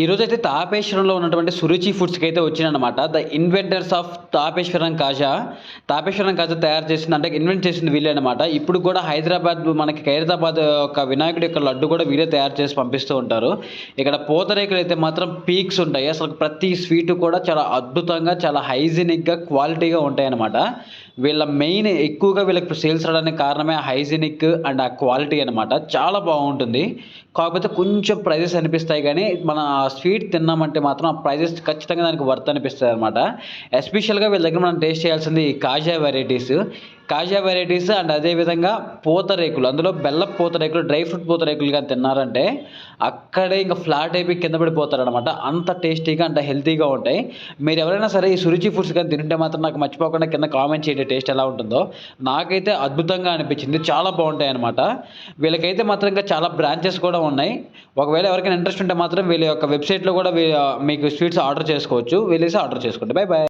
ఈరోజు అయితే తాపేశ్వరంలో ఉన్నటువంటి సురుచి ఫుడ్స్కి అయితే వచ్చిందనమాట the inventors of Tapeswaram kaja. Tapeswaram kaja తయారు చేసింది అంటే ఇన్వెంట్ చేసింది వీళ్ళే అనమాట ఇప్పుడు కూడా హైదరాబాద్ మనకి ఖైరతాబాద్ యొక్క వినాయకుడి యొక్క లడ్డు కూడా వీళ్ళే తయారు చేసి పంపిస్తూ ఉంటారు. ఇక్కడ పూతరేకులు అయితే మాత్రం పీక్స్ ఉంటాయి. అసలు ప్రతి స్వీట్ కూడా చాలా అద్భుతంగా చాలా హైజీనిక్గా క్వాలిటీగా ఉంటాయి అనమాట వీళ్ళ మెయిన్ ఎక్కువగా వీళ్ళకి సేల్స్ రావడానికి కారణమే హైజీనిక్ అండ్ ఆ క్వాలిటీ అనమాట చాలా బాగుంటుంది. కాకపోతే కొంచెం ప్రైజెస్ అనిపిస్తాయి కానీ మన స్వీట్ తిన్నామంటే మాత్రం ఆ ప్రైజెస్ ఖచ్చితంగా దానికి వర్త్ అనిపిస్తుంది అనమాట ఎస్పెషల్గా వీళ్ళ దగ్గర మనం టేస్ట్ చేయాల్సింది ఈ kaja varieties kaja varieties and అదేవిధంగా పూతరేకులు. అందులో బెల్ల పూతరేకులు డ్రై ఫ్రూట్ పూతరేకులు కానీ తిన్నారంటే అక్కడే ఇంకా ఫ్లాట్ అయిపోయి కింద పడిపోతారనమాట అంత టేస్టీగా అంత హెల్తీగా ఉంటాయి. మీరు ఎవరైనా సరే ఈ సురుచి ఫుడ్స్ కానీ తింటే మాత్రం నాకు మర్చిపోకుండా కింద కామెంట్ చేయండి టేస్ట్ ఎలా ఉంటుందో. నాకైతే అద్భుతంగా అనిపించింది. చాలా బాగుంటాయి అనమాట వీళ్ళకైతే మాత్రం ఇంకా చాలా బ్రాంచెస్ కూడా ఉన్నాయి. ఒకవేళ ఎవరికైనా ఇంట్రెస్ట్ ఉంటే మాత్రం వీళ్ళ యొక్క వెబ్సైట్లో కూడా మీకు స్వీట్స్ ఆర్డర్ చేసుకోవచ్చు. వెళ్ళేసి ఆర్డర్ చేసుకోండి. Bye bye